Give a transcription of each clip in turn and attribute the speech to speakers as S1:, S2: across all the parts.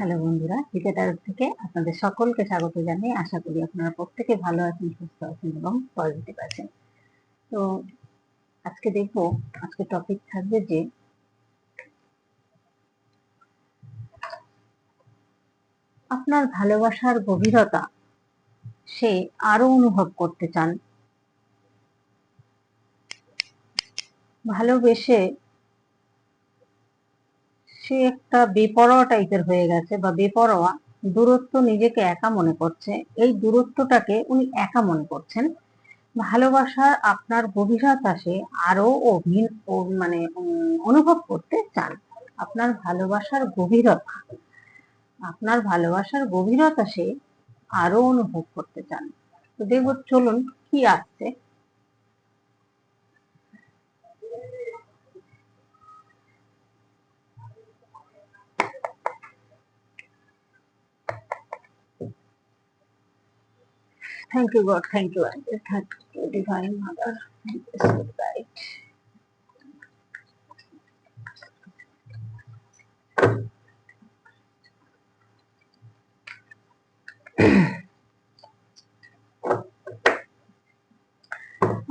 S1: Hello বন্ধুরা cricketer থেকে আপনাদের সকলকে স্বাগত জানাই আশা করি আপনারা প্রত্যেকে ভালো আছেন, সুস্থ আছেন এবং পজিটিভ আছেন। তো আজকে দেখব আজকে টপিক থাকবে যে আপনার ভালোবাসার গভীরতা সে আরও অনুভব করতে চান। ভালোবেসে সে একটা বেপরোয়া টাইপের হয়ে গেছে বা বেপরোয়া, দূরত্ব নিজেকে একা মনে করছে। এই দূরত্বটাকে উনি একা মনে করছেন। ভালোবাসার আপনার গভীরতা সে আরও অভিন মানে অনুভব করতে চান। আপনার ভালোবাসার গভীরতা, আপনার ভালোবাসার গভীরতা সে আরও অনুভব করতে চান। তো দেখব, চলুন কি আসছে। Thank you, God. Thank you, Angel. Thank you, Divine Mother. Thank you, Spirit Guide.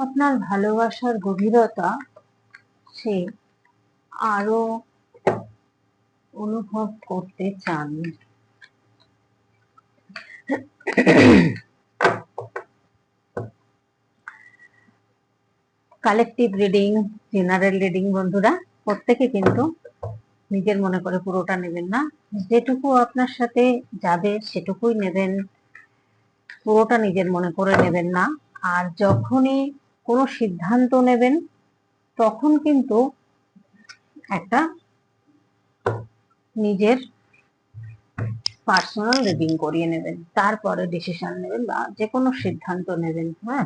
S1: আপনার ভালোবাসার গভীরতা সে আরও অনুভব করতে চান কালেকটিভ রিডিং জেনারেল রিডিং বন্ধুরা, প্রত্যেকে কিন্তু নিজের মনে করে পুরোটা নেবেন না। যেটুকু আপনার সাথে যাবে সেটুকুই নেবেন। পুরোটা নিজের মনে করে নেবেন না। আর যখনই কোনো সিদ্ধান্ত নেবেন, তখন কিন্তু একটা নিজের পার্সোনাল রিডিং করিয়ে নেবেন। তারপরে ডিসিশন নেবেন বা যে কোনো সিদ্ধান্ত নেবেন হ্যাঁ?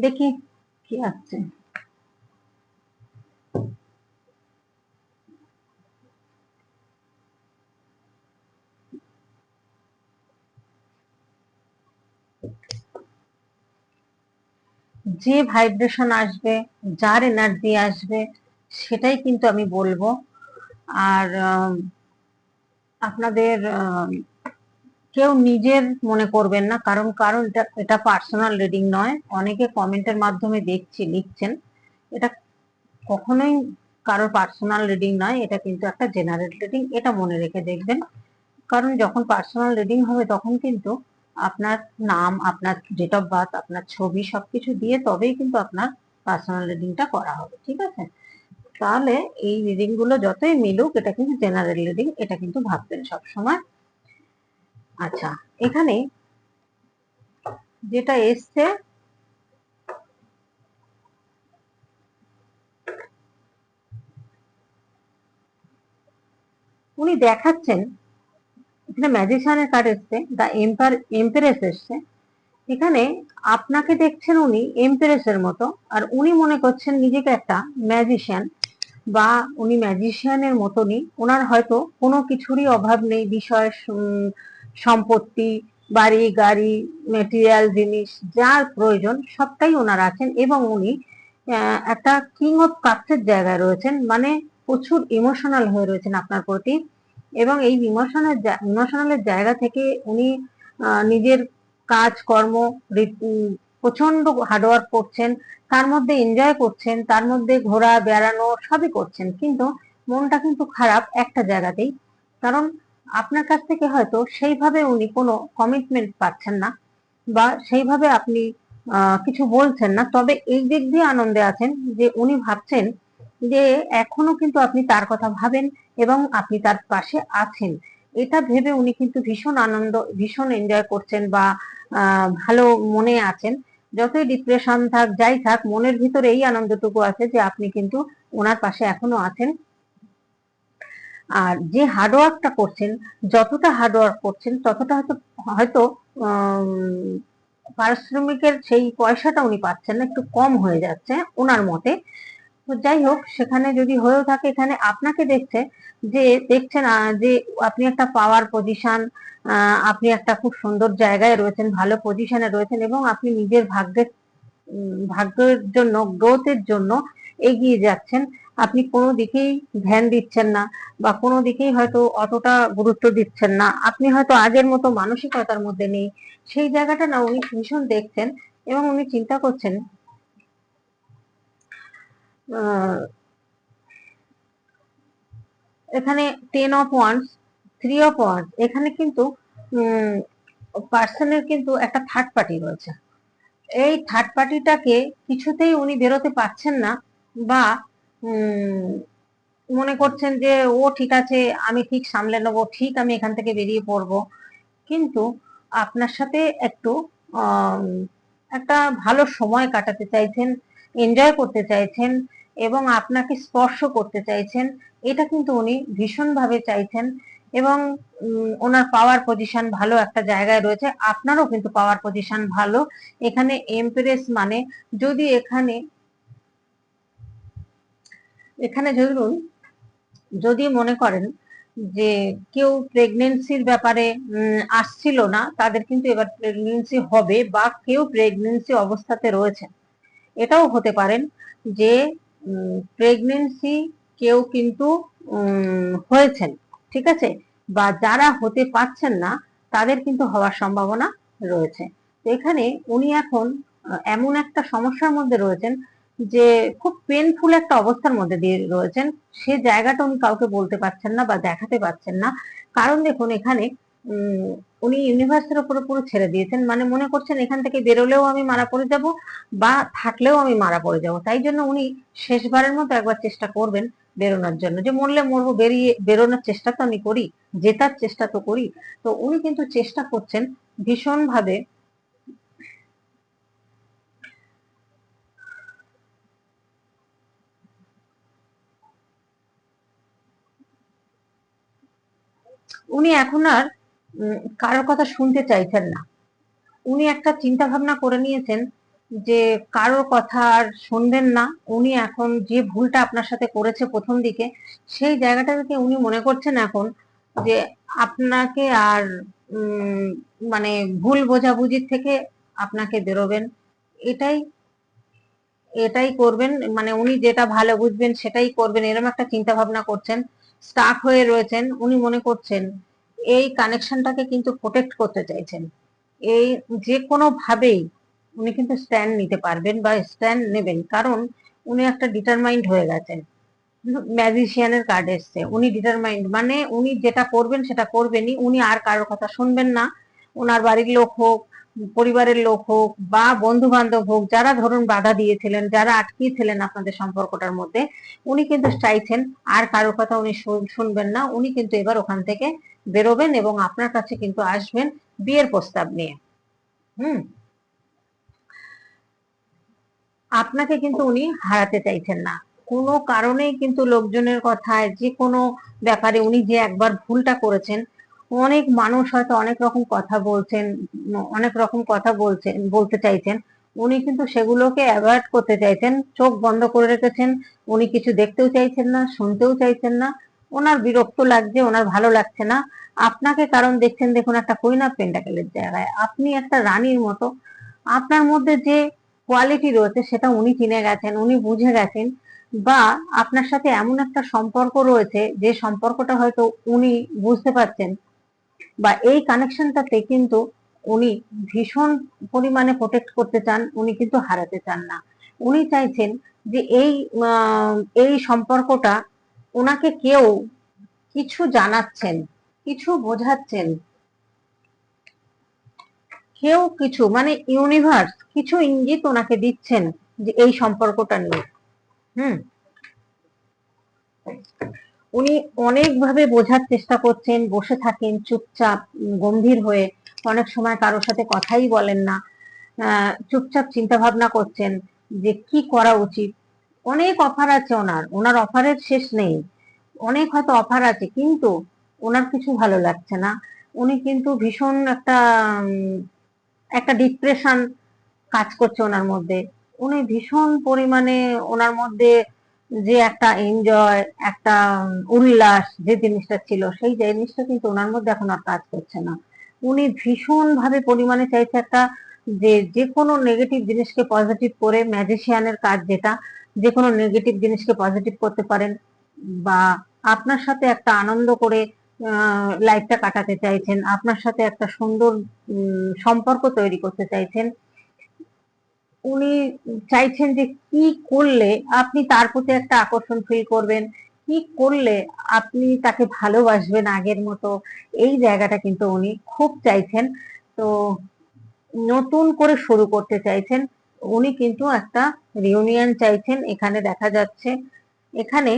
S1: দেখি কি আসছে যে ভাইব্রেশন আসবে, যার এনার্জি আসবে, সেটাই কিন্তু আমি বলব। আর আপনাদের কেউ নিজের মনে করবেন না, কারণ কারণ এটা এটা পার্সোনাল রিডিং নয়। অনেকে কমেন্টের মাধ্যমে দেখছি, লিখছেন। এটা কখনোই কারোর পার্সোনাল রিডিং নয়, এটা কিন্তু একটা জেনারেল রিডিং এটা মনে রেখে দেখবেন। কারণ যখন পার্সোনাল রিডিং হবে, তখন কিন্তু আপনার নাম, আপনার ডেট অফ বার্থ আপনার ছবি সবকিছু দিয়ে তবেই কিন্তু আপনার পার্সোনাল রিডিংটা করা হবে, ঠিক আছে? তাহলে এই রিডিংগুলো যতই মিলুক, এটা কিন্তু জেনারেল রিডিং এটা কিন্তু ভাববেন সব সময় আচ্ছা এখানে যেটা এসছে, উনি দেখাচ্ছেন, এখানে ম্যাজিশিয়ানের কার্ড এসছে দ্য এম্পার এম্পারেস এসছে, এখানে আপনাকে দেখছেন উনি এম্পারেসের মতো, আর উনি মনে করছেন নিজেকে একটা ম্যাজিশিয়ান বা উনি ম্যাজিশিয়ানের মতনই, ওনার হয়তো কোনো কিছুরই অভাব নেই, বিষয় সম্পত্তি, বাড়ি, গাড়ি মেটেরিয়াল জিনিস, যার প্রয়োজন সবটাই ওনার আছেন এবং উনি একটা কিং অফ কাপসের জায়গায় রয়েছেন মানে প্রচুর ইমোশনাল হয়ে রয়েছেন আপনার প্রতি এবং এই ইমোশনাল ইমোশনালের জায়গা থেকে উনি নিজের কাজ, কর্ম প্রচণ্ড হার্ডওয়ার্ক করছেন, তার মধ্যে এনজয় করছেন, তার মধ্যে ঘোরা, বেড়ানো সবই করছেন, কিন্তু মনটা কিন্তু খারাপ একটা জায়গাতেই। কারণ আপনার কাছ থেকে হয়তো সেইভাবে উনি কোনো কমিটমেন্ট পাচ্ছেন না বা সেইভাবে আপনি কিছু বলছেন না। তবে এই দিক দিয়ে আনন্দে আছেন যে উনি ভাবছেন যে এখনও কিন্তু আপনি তার কথা ভাবেন এবং আপনি তার পাশে আছেন। এটা ভেবে উনি কিন্তু ভীষণ আনন্দ, ভীষণ এনজয় করছেন বা ভালো মনে আছেন। যতই ডিপ্রেশন থাক, যাই থাক, মনের ভিতরে এই আনন্দটুকু আছে যে আপনি কিন্তু ওনার পাশে এখনও আছেন। আর যে হার্ডওয়ার্কটা করছেন, যতটা হার্ডওয়ার্ক করছেন, ততটা হয়তো হয়তো পারিশ্রমিকের সেই পয়সাটা উনি পাচ্ছেন না, একটু কম হয়ে যাচ্ছে ওনার মতে। তো যাই হোক, সেখানে যদি হয়েও থাকে, এখানে আপনাকে দেখছে, যে দেখছেন যে আপনি একটা পাওয়ার পজিশন আপনি একটা খুব সুন্দর জায়গায় রয়েছেন, ভালো পজিশনে রয়েছেন এবং আপনি নিজের ভাগ্যের ভাগ্যের জন্য গ্রোথের জন্য এগিয়ে যাচ্ছেন। আপনি কোনো দিকেই ধ্যান দিচ্ছেন না বা কোনো দিকেই হয়তো অতটা গুরুত্ব দিচ্ছেন না। আপনি হয়তো আগের মতো মানসিকতার মধ্যে নেই। সেই জায়গাটা না উনি ভীষণ দেখছেন এবং উনি চিন্তা করছেন এখানে ten of ones three of ones এখানে কিন্তু পার্সনের কিন্তু একটা থার্ড পার্টি রয়েছে। এই থার্ড পার্টিটাকে কিছুতেই উনি বেরোতে পারছেন না বা মনে করছেন যে, ও ঠিক আছে, আমি ঠিক সামলে নেব, ঠিক আমি এখান থেকে বেরিয়ে পড়ব। কিন্তু আপনার সাথে একটু একটা ভালো সময় কাটাতে চাইছেন এনজয় করতে চাইছেন এবং আপনাকে স্পর্শ করতে চাইছেন, এটা কিন্তু উনি ভীষণভাবে চাইছেন এবং ওনার পাওয়ার পজিশন ভালো একটা জায়গায় রয়েছে, আপনারও কিন্তু পাওয়ার পজিশন ভালো। এখানে এমপ্রেস মানে যদি এখানে এখানে ধরুন, যদি মনে করেন যে কেউ প্রেগনেন্সির ব্যাপারে আসছিল না, তাদের কিন্তু এবার প্রেগনেন্সি হবে বা কেউ প্রেগনেন্সি অবস্থাতে রয়েছে। এটাও হতে পারেন যে প্রেগনেন্সি কেউ কিন্তু হয়েছেন, ঠিক আছে? বা যারা হতে পারছেন না, তাদের কিন্তু হওয়ার সম্ভাবনা রয়েছে। তো এখানে উনি এখন এমন একটা সমস্যার মধ্যে রয়েছেন যে খুব পেনফুল একটা অবস্থার মধ্যে দিয়ে রয়েছেন, সে জায়গাটা উনি কাউকে বলতে পারছেন না বা দেখাতে পারছেন না। কারণ দেখুন, এখানে উনি ইউনিভার্সের উপরে পুরো ছেড়ে দিয়েছেন। মানে মনে করছেন, এখান থেকে বেরোলেও আমি মারা পড়ে যাব বা থাকলেও আমি মারা পড়ে যাব। তাই জন্য উনি শেষবারের মতো একবার চেষ্টা করবেন বেরোনোর জন্য। যে মরলে মরবো, বেরিয়ে, বেরোনোর চেষ্টা তো আমি করি, জেতার চেষ্টা তো করি। তো উনি কিন্তু চেষ্টা করছেন ভীষণ উনি এখন আর কারোর কথা শুনতে চাইছেন না। উনি একটা চিন্তা ভাবনা করে নিয়েছেন যে কারোর কথা আর শুনবেন না। উনি এখন যে ভুলটা আপনার সাথে করেছে প্রথম দিকে, সেই জায়গাটা থেকে উনি মনে করছেন এখন যে আপনাকে আর মানে ভুল বোঝাবুঝির থেকে আপনাকে বেরোবেন। এটাই এটাই করবেন। মানে উনি যেটা ভালো বুঝবেন সেটাই করবেন এরকম একটা চিন্তা ভাবনা করছেন। স্টাক হয়ে রয়েছেন, উনি মনে করছেন এই কানেকশনটাকে কিন্তু প্রোটেক্ট করতে চাইছেন। এই যে কোনো ভাবেই উনি কিন্তু স্ট্যান্ড নিতে পারবেন বা স্ট্যান্ড নেবেন, কারণ উনি একটা ডিটারমাইন্ড হয়ে গেছেন। ম্যাজিশিয়ানের কার্ড এসছে, উনি ডিটারমাইন্ড মানে উনি যেটা করবেন সেটা করবেনই, উনি আর কারোর কথা শুনবেন না। ওনার বাড়ির লোক হোক পরিবারের লোক হোক বা বন্ধু বান্ধব হোক, যারা ধরুন বাধা দিয়েছিলেন, যারা আটকিয়েছিলেন আপনাদের সম্পর্কটার মধ্যে, উনি কিন্তু চাইছেন, আর কারোর কথা উনি শুনবেন না, উনি কিন্তু এবার ওখান থেকে বেরোবেন এবং আপনার কাছে কিন্তু আসবেন বিয়ের প্রস্তাব নিয়ে। হুম? আপনাকে কিন্তু উনি হারাতে চাইছেন না। কোনো কারণেই কিন্তু লোকজনের কথায়, যে কোনো ব্যাপারে উনি যে একবার ভুলটা করেছেন অনেক মানুষ হয়তো অনেক রকম কথা বলছেন, অনেক রকম কথা বলছেন, বলতে চাইছেন। উনি কিন্তু সেগুলোকে অ্যাভয়েড করতে চাইছেন, চোখ বন্ধ করে রেখেছেন। উনি কিছু দেখতেও চাইছেন না, শুনতেও চাইছেন না। ওনার বিরক্ত লাগছে, ওনার ভালো লাগছে না। আপনাকে কারণ দেখছেন, দেখুন, একটা কইনা পেন্টাকেলের জায়গায়। আপনি একটা রানীর মতো। আপনার মধ্যে যে কোয়ালিটি রয়েছে, সেটা উনি চিনে গেছেন, উনি বুঝে গেছেন। বা আপনার সাথে এমন একটা সম্পর্ক রয়েছে, যে সম্পর্কটা হয়তো উনি বুঝতে পারছেন। বা এই কানেকশনটাতে কিন্তু উনি ভীষণ পরিমাণে প্রোটেক্ট করতে চান, উনি কিন্তু হারাতে চান না। উনি চাইছেন যে এই এই সম্পর্কটা ওনাকে কেউ কিছু জানাচ্ছেন, কিছু বোঝাচ্ছেন, কেউ কিছু মানে ইউনিভার্স কিছু ইঙ্গিত ওনাকে দিচ্ছেন যে এই সম্পর্কটা নিয়ে। হুম? উনি অনেকভাবে বোঝার চেষ্টা করছেন, বসে থাকেন, চুপচাপ গম্ভীর হয়ে। অনেক সময় কারোর সাথে কথাই বলেন না। চুপচাপ চিন্তা ভাবনা করছেন যে কি করা উচিত। অনেক অফার আছে ওনার। ওনার অফারের শেষ নেই। অনেক হয়তো অফার আছে, কিন্তু ওনার কিছু ভালো লাগছে না। উনি কিন্তু ভীষণ একটা একটা ডিপ্রেশন কাজ করছে ওনার মধ্যে। উনি ভীষণ পরিমাণে ওনার মধ্যে যে একটা এনজয় একটা উল্লাস যে জিনিসটা ছিল, সেই জিনিসটা কিন্তু ওনার মধ্যে এখন আর কাজ করছে না। উনি ভীষণ ভাবে পরিমাণে চাইছে একটা যে যে কোনো নেগেটিভ জিনিসকে পজিটিভ করে ম্যাজিশিয়ানের কাজ যেটা যে কোনো নেগেটিভ জিনিসকে পজিটিভ করতে পারেন বা আপনার সাথে একটা আনন্দ করে লাইফটা কাটাতে চাইছেন, আপনার সাথে একটা সুন্দর সম্পর্ক তৈরি করতে চাইছেন উনি চাইছেন যে কি করলে আপনি তার প্রতি একটা আকর্ষণ ফিল করবেন? কি করলে আপনি তাকে ভালোবাসবেন আগের মতো? এই জায়গাটা কিন্তু উনি খুব চাইছেন। তো নতুন করে শুরু করতে চাইছেন। উনি কিন্তু একটা রিউনিয়ন চাইছেন। এখানে দেখা যাচ্ছে, এখানে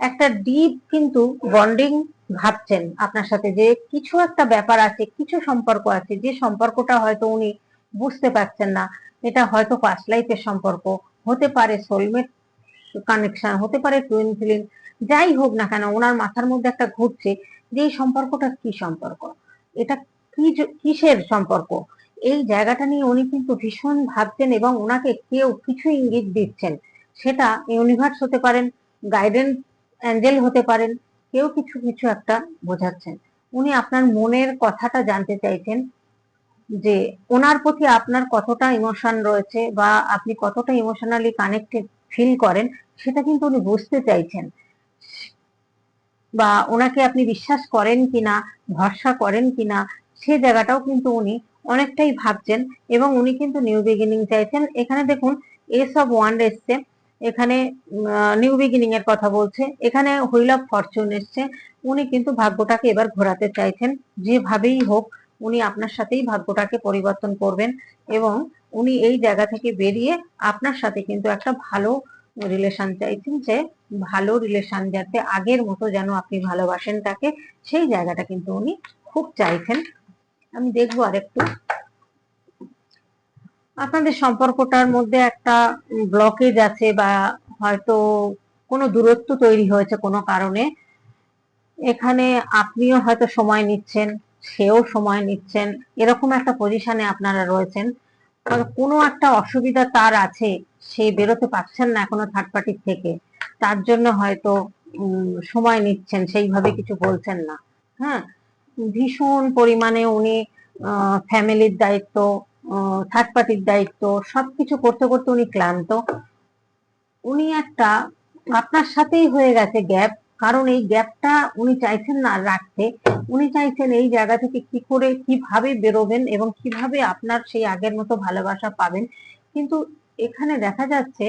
S1: একটা ডিপ কিন্তু বন্ডিং ভাবছেন আপনার সাথে যে কিছু একটা ব্যাপার আছে, কিছু সম্পর্ক আছে, যে সম্পর্কটা হয়তো উনি বুঝতে পারছেন না। এটা হয়তো ফার্স্ট লাইফের সম্পর্ক। হতে পারে সোলমেট কানেকশন হতে পারে টুইন ফিলিং যাই হোক না কেন, ওনার মাথার মধ্যে একটা ঘুরছে যে এই সম্পর্কটা কি সম্পর্ক? এটা কি কিসের সম্পর্ক? এই জায়গাটা নিয়ে উনি কিন্তু ভীষণ ভাবছেন এবং ওনাকে কেউ কিছু ইঙ্গিত দিচ্ছেন। সেটা ইউনিভার্স হতে পারেন গাইডেন্স অ্যাঞ্জেল হতে পারেন, কেউ কিছু কিছু একটা বোঝাচ্ছেন। উনি আপনার মনের কথাটা জানতে চাইছেন যে ওনার প্রতি আপনার কতটা ইমোশন রয়েছে বা আপনি কতটা ইমোশনালি কানেক্টেড ফিল করেন, সেটা কিন্তু উনি বুঝতে চাইছেন। বা ওনাকে আপনি বিশ্বাস করেন কিনা, ভরসা করেন কিনা, সে জায়গাটাও কিন্তু উনি অনেকটাই ভাবছেন এবং উনি কিন্তু নিউ বিগিনিং চাইছেন। এখানে দেখুন এস অফ ওয়ান এসছে, এখানে নিউ বিগিনিং এর কথা বলছে, এখানে হুইল অফ ফরচুন এসছে। উনি কিন্তু ভাগ্যটাকে এবার ঘোরাতে চাইছেন, যেভাবেই হোক উনি আপনার সাথেই ভাগ্যটাকে পরিবর্তন করবেন এবং উনি এই জায়গা থেকে বেরিয়ে আপনার সাথে কিন্তু একটা ভালো রিলেশন চাইছেন যে ভালো রিলেশন যাতে আগের মতো যেন আপনি ভালোবাসেন তাকে, সেই জায়গাটা কিন্তু উনি খুব চাইছেন। আমি দেখব আরেকটু। আপনাদের সম্পর্কটার মধ্যে একটা ব্লকেজ আছে বা হয়তো কোনো দূরত্ব তৈরি হয়েছে কোনো কারণে। এখানে আপনিও হয়তো সময় নিচ্ছেন। সেও সময় নিচ্ছেন, এরকম একটা পজিশনে আপনারা রয়েছেন। কোনো একটা অসুবিধা তার আছে, সে বেরোতে পারছেন না এখনও থার্ড পার্টির থেকে। তার জন্য হয়তো সময় নিচ্ছেন, সেইভাবে কিছু বলছেন না। হ্যাঁ? ভীষণ পরিমাণে উনি ফ্যামিলির দায়িত্ব থার্ড পার্টির দায়িত্ব, সবকিছু করতে করতে উনি ক্লান্ত। উনি একটা, আপনার সাথেই হয়ে গেছে গ্যাপ কারণ এই গ্যাপটা উনি চাইছেন না রাখতে। উনি চাইছেন এই জায়গা থেকে কি করে, কীভাবে বেরোবেন এবং কীভাবে আপনার সেই আগের মতো ভালোবাসা পাবেন। কিন্তু এখানে দেখা যাচ্ছে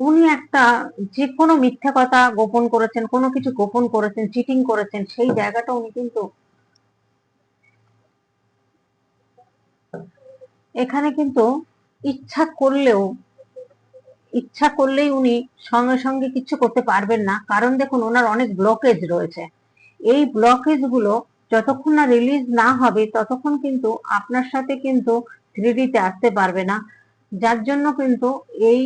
S1: উনি একটা যে কোনো মিথ্যা কথা গোপন করেছেন, কোনো কিছু গোপন করেছেন চিটিং করেছেন, সেই জায়গাটা উনি কিন্তু এখানে কিন্তু ইচ্ছা করলেও ইচ্ছা করলেই উনি সঙ্গে সঙ্গে কিছু করতে পারবেন না। কারণ দেখুন, ওনার অনেক ব্লকেজ রয়েছে। এই ব্লকেজগুলো যতক্ষণ না রিলিজ না হবে, ততক্ষণ কিন্তু আপনার সাথে কিন্তু থ্রিডিতে আসতে পারবে না। যার জন্য কিন্তু এই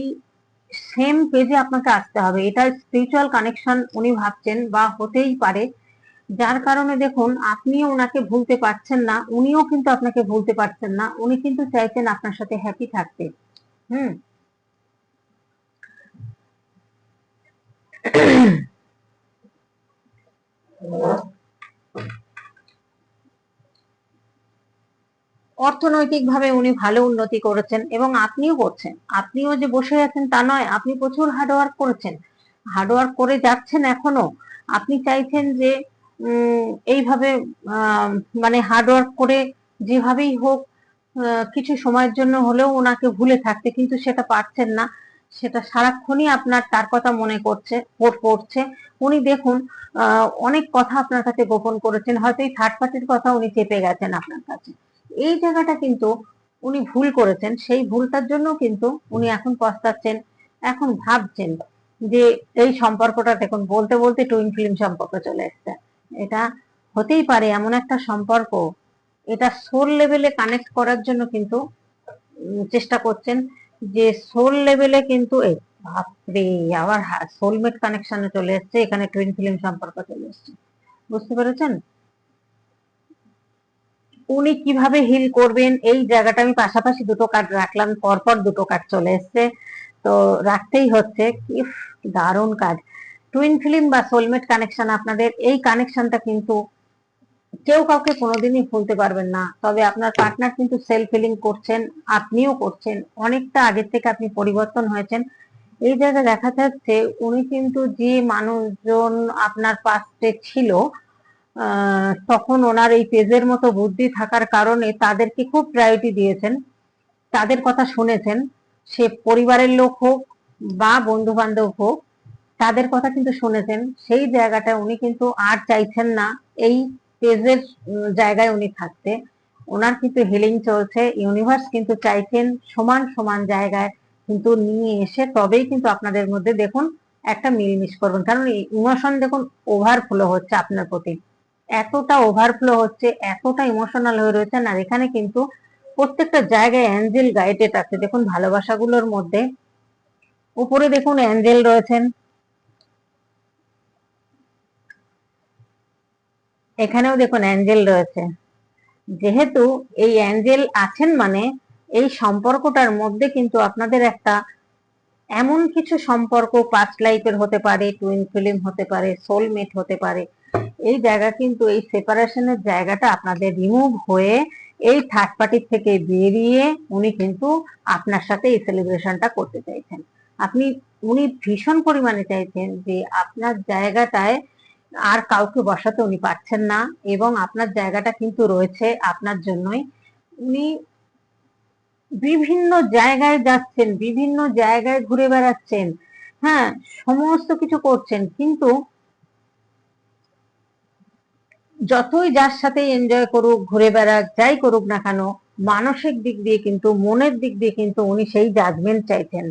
S1: সেম পেজে আপনাকে আসতে হবে। এটা স্পিরিচুয়াল কানেকশন উনি ভাবছেন বা হতেই পারে। যার কারণে দেখুন, আপনিও ওনাকে ভুলতে পারছেন না, উনিও কিন্তু আপনাকে ভুলতে পারছেন না। উনি কিন্তু চাইছেন আপনার সাথে হ্যাপি থাকতে। হুম? অর্থনৈতিকভাবে উনি ভালো উন্নতি করেছেন এবং আপনিও করছেন। আপনিও যে বসে আছেন তা নয়, আপনি প্রচুর হার্ডওয়ার্ক করেছেন। হার্ডওয়ার্ক করে যাচ্ছেন এখনও। আপনি চাইছেন যে এইভাবে মানে হার্ডওয়ার্ক করে যেভাবেই হোক কিছু সময়ের জন্য হলেও ওনাকে ভুলে থাকতে, কিন্তু সেটা পারছেন না। সেটা সারাক্ষণই আপনার তার কথা মনে করছে পড়- পড়ছে উনি দেখুন অনেক কথা আপনার কাছে গোপন করেছেন, হয়তো এই থার্ড পার্টির কথা উনি চেপে গেছেন আপনার কাছে। এই জায়গাটা কিন্তু উনি ভুল করেছেন, সেই ভুলটার জন্য কিন্তু উনি এখন পস্তাচ্ছেন, এখন ভাবছেন যে এই সম্পর্কটা দেখুন, বলতে বলতে টুইন ফিল্ম সম্পর্ক চলে এসছে। এটা হতেই পারে এমন একটা সম্পর্ক, এটা সোল লেভেলে কানেক্ট করার জন্য কিন্তু চেষ্টা করছেন। যে সোল লেভেলে কিন্তু বাপরে আবার সোলমেট কানেকশনে চলে এসছে, এখানে টুইন ফিল্ম সম্পর্ক চলে এসছে। বুঝতে পেরেছেন? উনি কীভাবে হিল করবেন, এই জায়গাটা আমি পাশাপাশি দুটো কার্ড রাখলাম, পরপর দুটো কার্ড চলে এসছে। তো রাখতেই হচ্ছে দারুণ কাজ টুইন ফিল্ম বা সোলমেট কানেকশন আপনাদের এই কানেকশনটা কিন্তু কেউ কাউকে কোনোদিনই ভুলতে পারবেন না। তবে আপনার পার্টনার কিন্তু সেলফ ফিলিং করছেন, আপনিও করছেন, অনেকটা আগের থেকে আপনি পরিবর্তন হয়েছেন। এই জায়গায় দেখা যাচ্ছে, উনি কিন্তু যে মানুষজন আপনার পাশে ছিল তখন ওনার এই পেজের মতো বুদ্ধি থাকার কারণে তাদেরকে খুব প্রায়োরিটি দিয়েছেন, তাদের কথা শুনেছেন। সে পরিবারের লোক হোক বা বন্ধু বান্ধব হোক, তাদের কথা কিন্তু শুনেছেন। সেই জায়গাটা উনি কিন্তু আর চাইছেন না। এই পেজের জায়গায় উনি থাকতে। ওনার কিন্তু হিলিং চলছে ইউনিভার্স কিন্তু চাইছেন সমান সমান জায়গায় কিন্তু নিয়ে এসে তবেই কিন্তু আপনাদের মধ্যে দেখুন একটা মিলমিশ করবেন। কারণ ইমোশন দেখুন ওভারফ্লো হচ্ছে আপনার প্রতি। এতটা ওভারফ্লো হচ্ছে, এতটা ইমোশনাল হয়ে রয়েছেন, আর এখানে কিন্তু প্রত্যেকটা জায়গায় অ্যাঞ্জেল গাইডেড আছে। দেখুন ভালোবাসাগুলোর মধ্যে, উপরে দেখুন অ্যাঞ্জেল রয়েছেন এখানেও দেখুন অ্যাঞ্জেল রয়েছে। যেহেতু এই অ্যাঞ্জেল আছেন মানে এই সম্পর্কটার মধ্যে কিন্তু আপনাদের একটা এমন কিছু সম্পর্ক পাস্ট লাইফের হতে পারে টুইন ফিল্ম হতে পারে সোলমেট হতে পারে। এই জায়গা কিন্তু এই সেপারেশনের জায়গাটা আপনাদের রিমুভ হয়ে এই থার্ড পার্টির থেকে বেরিয়ে উনি কিন্তু আপনার সাথে এই সেলিব্রেশনটা করতে চাইছেন। আপনি, উনি ভীষণ পরিমাণে চাইছেন যে আপনার জায়গাটায় আর কাউকে বসাতে উনি পারছেন না এবং আপনার জায়গাটা কিন্তু রয়েছে আপনার জন্যই। উনি বিভিন্ন জায়গায় যাচ্ছেন, বিভিন্ন জায়গায় ঘুরে বেড়াচ্ছেন হ্যাঁ সমস্ত কিছু করছেন, কিন্তু যতই যার সাথে এনজয় করুক, ঘুরে বেড়াক, যাই করুক না কেন, মানসিক দিক দিয়ে কিন্তু, মনের দিক দিয়ে কিন্তু উনি সেই জাজমেন্ট চাইছেন।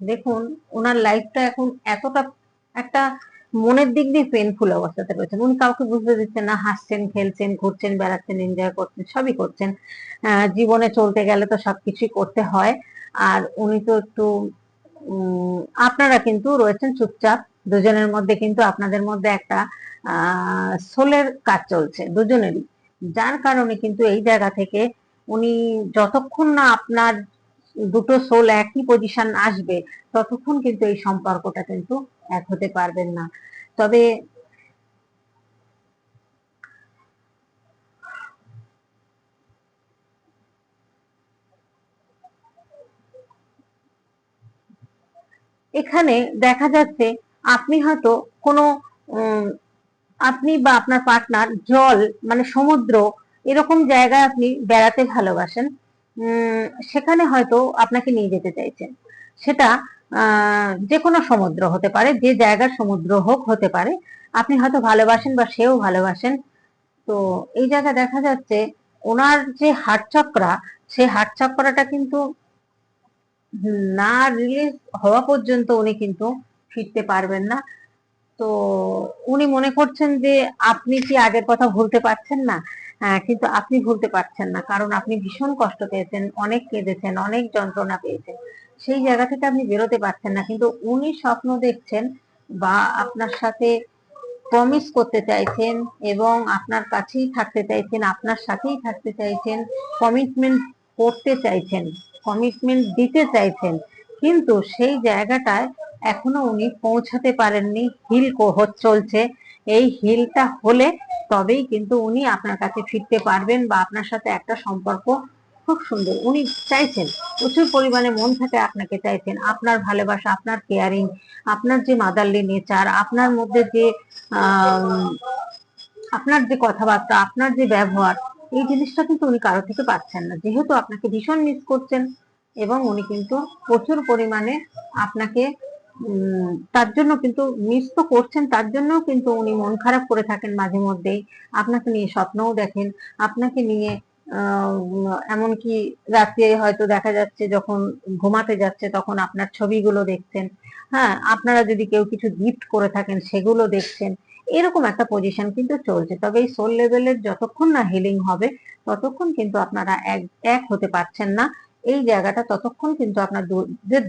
S1: দেখুন ওনার লাইফটা এখন এতটা একটা মনের দিক দিয়ে পেনফুল অবস্থাতে রয়েছেন। উনি কাউকে বুঝতে দিচ্ছেন না, হাসছেন, খেলছেন, ঘুরছেন, বেড়াচ্ছেন এনজয় করছেন, সবই করছেন। জীবনে চলতে গেলে তো সবকিছুই করতে হয়। আর উনি তো একটু আপনারা কিন্তু রয়েছেন চুপচাপ। দুজনের মধ্যে কিন্তু আপনাদের মধ্যে একটা সোলের কাজ চলছে দুজনেরই। যার কারণে কিন্তু এই জায়গা থেকে উনি যতক্ষণ না আপনার দুটো সোল একই পজিশন আসবে, ততক্ষণ কিন্তু এই সম্পর্কটা কিন্তু এক হতে পারবেন না। তবে এখানে দেখা যাচ্ছে আপনি হয়তো কোনো আপনি বা আপনার পার্টনার জল মানে সমুদ্র এরকম জায়গায় আপনি বেড়াতে ভালোবাসেন সেখানে হয়তো আপনাকে নিয়ে যেতে চাইছেন। সেটা যে কোনো সমুদ্র হতে পারে, যে জায়গার সমুদ্র হোক হতে পারে। আপনি হয়তো ভালোবাসেন বা সেও ভালোবাসেন। তো এই জায়গায় দেখা যাচ্ছে ওনার যে হাট চক্রা সেই হাট চক্রাটা কিন্তু না রিলিজ হওয়া পর্যন্ত উনি কিন্তু ফিরতে পারবেন না। তো উনি মনে করছেন যে আপনি কি আগের কথা ভুলতে পারছেন না? কিন্তু আপনি ভুলতে পারছেন না, কারণ আপনি ভীষণ কষ্ট পেয়েছেন, অনেক কেঁদেছেন, অনেক যন্ত্রণা পেয়েছেন। সেই জায়গা থেকে আপনি বেরোতে পারছেন না। কিন্তু উনি স্বপ্ন দেখছেন বা আপনার সাথে প্রমিস করতে চাইছেন এবং আপনার কাছেই থাকতে চাইছেন, আপনার সাথেই থাকতে চাইছেন কমিটমেন্ট করতে চাইছেন কমিটমেন্ট দিতে চাইছেন। কিন্তু সেই জায়গাটায় এখনও উনি পৌঁছাতে পারেননি। হিল চলছে। এই হিলটা হলে তবেই কিন্তু উনি আপনার কাছে ফিরতে পারবেন বা আপনার সাথে একটা সম্পর্ক খুব সুন্দর। উনি চাইছেন, প্রচুর পরিমাণে মন থেকে আপনাকে চাইছেন। আপনার ভালোবাসা, আপনার কেয়ারিং আপনার যে মাদারলি নেচার আপনার মধ্যে যে আপনার যে কথাবার্তা, আপনার যে ব্যবহার, এই জিনিসটা কিন্তু উনি কারও থেকে পাচ্ছেন না। যেহেতু আপনাকে ভীষণ মিস করছেন এবং উনি কিন্তু প্রচুর পরিমাণে আপনাকে তার জন্য কিন্তু মিস তো করছেন, তার জন্য কিন্তু উনি মন খারাপ করে থাকেন মাঝে মধ্যেই। আপনাকে নিয়ে স্বপ্নও দেখেন। আপনাকে নিয়ে এমনকি রাতে হয়তো দেখা যাচ্ছে যখন ঘুমাতে যাচ্ছে তখন আপনার ছবিগুলো দেখছেন। হ্যাঁ আপনারা যদি কেউ কিছু গিফট করে থাকেন সেগুলো দেখছেন। এরকম একটা পজিশন কিন্তু চলছে। তবে এই সোল লেভেলের যতক্ষণ না হিলিং হবে, ততক্ষণ কিন্তু আপনারা এক এক হতে পারছেন না। এই জায়গাটা ততক্ষণ কিন্তু আপনার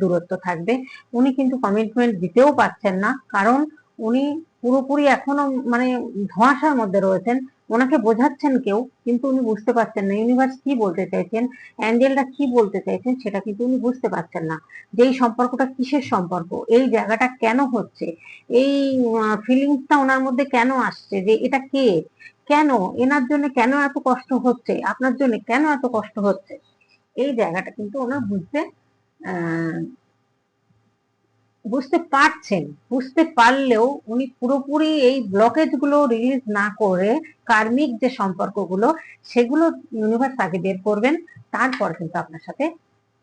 S1: দূরত্ব থাকবে, উনি কিন্তু কমিটমেন্ট দিতেও পারছেন না। কারণ উনি পুরোপুরি এখনও মানে ধোঁয়াশার মধ্যে রয়েছেন। ওনাকে বোঝাচ্ছেন কেউ কিন্তু উনি বুঝতে পারছেন না। ইউনিভার্স কি বলতে চাইছেন অ্যাঞ্জেলটা কি বলতে চাইছেন সেটা কিন্তু উনি বুঝতে পারছেন না। যে এই সম্পর্কটা কিসের সম্পর্ক এই জায়গাটা কেন হচ্ছে এই ফিলিংসটা ওনার মধ্যে কেন আসছে যে এটা কে কেন এনার জন্য কেন এত কষ্ট হচ্ছে আপনার জন্য কেন এত কষ্ট হচ্ছে এই জায়গাটা কিন্তু ওনার বুঝতে আহ, বুঝতে পারছেন, বুঝতে পারলেও উনি পুরোপুরি এই ব্লকেজগুলো রিলিজ না করে কার্মিক যে সম্পর্কগুলো, সেগুলো ইউনিভার্স আগে বের করবেন, তারপর কিন্তু আপনার সাথে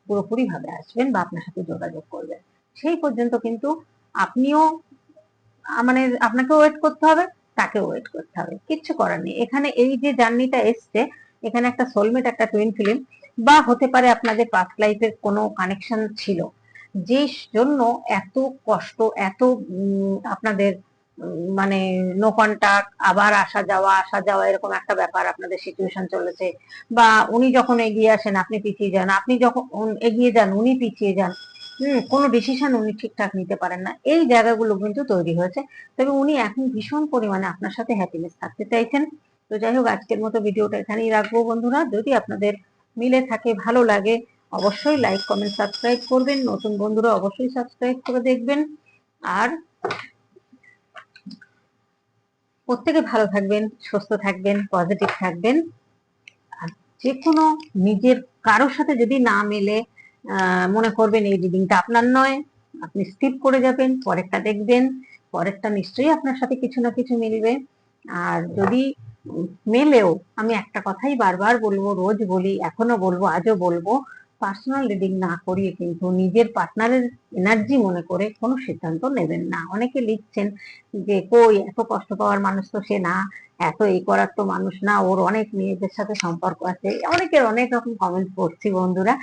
S1: পুরোপুরি ভাবে আসবেন বা আপনার সাথে যোগাযোগ করবেন। সেই পর্যন্ত কিন্তু আপনিও মানে আপনাকে ওয়েট করতে হবে তাকে ওয়েট করতে হবে, কিচ্ছু করার নেই। এখানে এই যে জার্নিটা এসছে, এখানে একটা সোলমেট একটা টুইন ফিল্ম বা হতে পারে আপনাদের পাস্ট লাইফের কোনো কানেকশন ছিল যে জন্য এত কষ্ট, এত আপনাদের মানে নো কন্টাক্ট আবার আসা যাওয়া আসা যাওয়া এরকম একটা ব্যাপার আপনাদের সিচুয়েশন চলেছে। বা উনি যখন এগিয়ে আসেন, আপনি পিছিয়ে যান, আপনি যখন এগিয়ে যান, উনি পিছিয়ে যান, হম, কোনো ডিসিশন উনি ঠিকঠাক নিতে পারেন না। এই জায়গাগুলো কিন্তু তৈরি হয়েছে। তবে উনি এখন ভীষণ পরিমাণে আপনার সাথে হ্যাপিনেস থাকতে চাইছেন। তো যাই হোক, আজকের মতো ভিডিওটা এখানেই রাখব বন্ধুরা। যদি আপনাদের মিলে থাকে, ভালো লাগে অবশ্যই লাইক কমেন্ট সাবস্ক্রাইব করবেন। নতুন বন্ধুরা অবশ্যই সাবস্ক্রাইব করে দেখবেন। আর প্রত্যেকে ভালো থাকবেন, সুস্থ থাকবেন পজিটিভ থাকবেন। আর যে কোনো নিজের, কারোর সাথে যদি না মেলে মনে করবেন এই রিডিংটা আপনার নয়, আপনি স্কিপ করে যাবেন, পরেরটা দেখবেন, পরেরটা নিশ্চয়ই আপনার সাথে কিছু না কিছু মিলবে। আর যদি মেলেও, আমি একটা কথাই বারবার বলব, রোজ বলি, এখনও বলব, আজও বলব পার্সোনাল রিডিং না করিয়ে কিন্তু নিজের পার্টনারের এনার্জি মনে করে কোনো সিদ্ধান্ত নেবেন না। অনেকে লিখছেন যে, কই, এত কষ্ট পাওয়ার মানুষ তো সে না, এত এই করার তো মানুষ না, ওর অনেক মেয়েদের সাথে সম্পর্ক আছে। অনেকের অনেক রকম কমেন্ট করছি বন্ধুরা,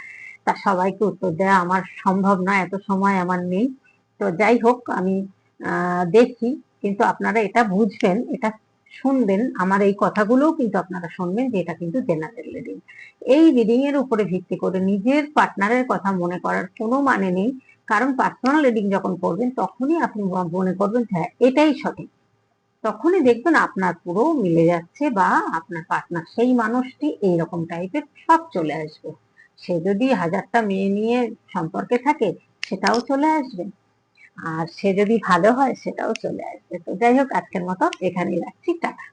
S1: তা সবাইকে উত্তর দেওয়া আমার সম্ভব না, এত সময় আমার নেই। তো যাই হোক, আমি দেখি, কিন্তু আপনারা এটা বুঝবেন, এটা শুনবেন, আমার এই কথাগুলোও কিন্তু আপনারা শুনবেন যে এটা কিন্তু জেনারেল রিডিং এই রিডিং এর উপরে ভিত্তি করে নিজের পার্টনারের কথা মনে করার কোনো মানে নেই। কারণ পার্সোনাল রিডিং যখন করবেন, তখনই আপনি মনে করবেন হ্যাঁ এটাই সঠিক। তখনই দেখবেন আপনার পুরো মিলে যাচ্ছে বা আপনার পার্টনার সেই মানুষটি এইরকম টাইপের সব চলে আসবে। সে যদি হাজারটা মেয়ে নিয়ে সম্পর্কে থাকে, সেটাও চলে আসবে। আর সে যদি ভালো হয় সেটাও চলে আসবে। তো যাই হোক, আজকের মতো এখানেই রাখছি। টাটা।